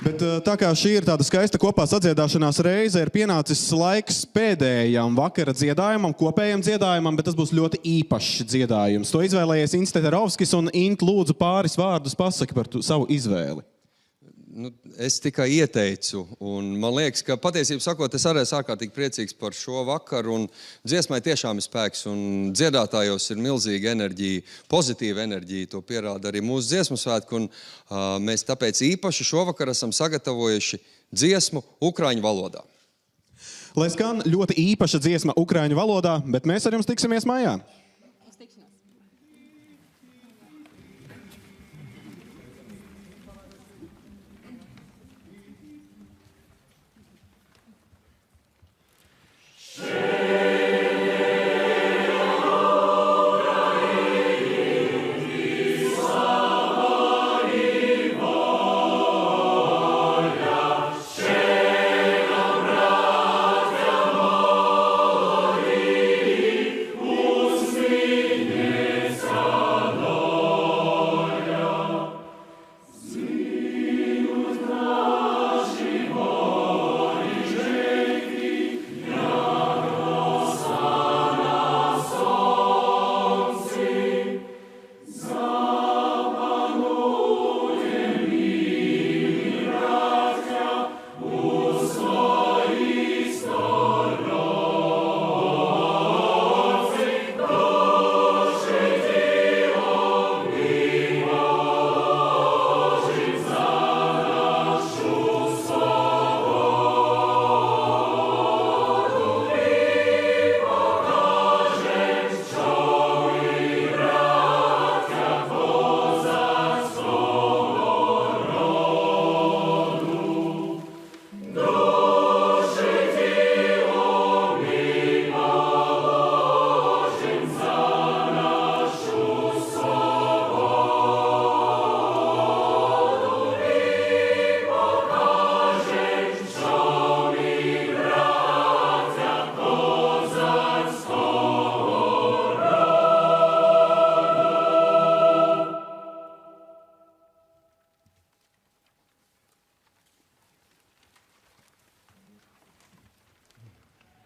Bet eh, tā kā šī ir tāda skaista kopā sadziedāšanās reize, ir pienācis laiks pēdējam vakara dziedājumam, kopējam dziedājumam, bet tas būs ļoti īpašs dziedājums. To izvēlējies Institūts Terovskis un Int lūdzu pāris vārdus pasaki par tu, savu izvēli. Nu, es tikai ieteicu, un man liekas, ka patiesībā sakot, es arī esmu ārkārtīgi priecīgs par šo vakaru. Dziesmai tiešām ir spēks, un dziedātājos ir milzīga enerģija, pozitīva enerģija. To pierāda arī mūsu dziesmu svētki. Un, uh, mēs tāpēc īpaši šovakar esam sagatavojuši dziesmu Ukrāņu valodā. Lai skan ļoti īpaša dziesma Ukrāņu valodā, bet mēs ar jums tiksimies mājā.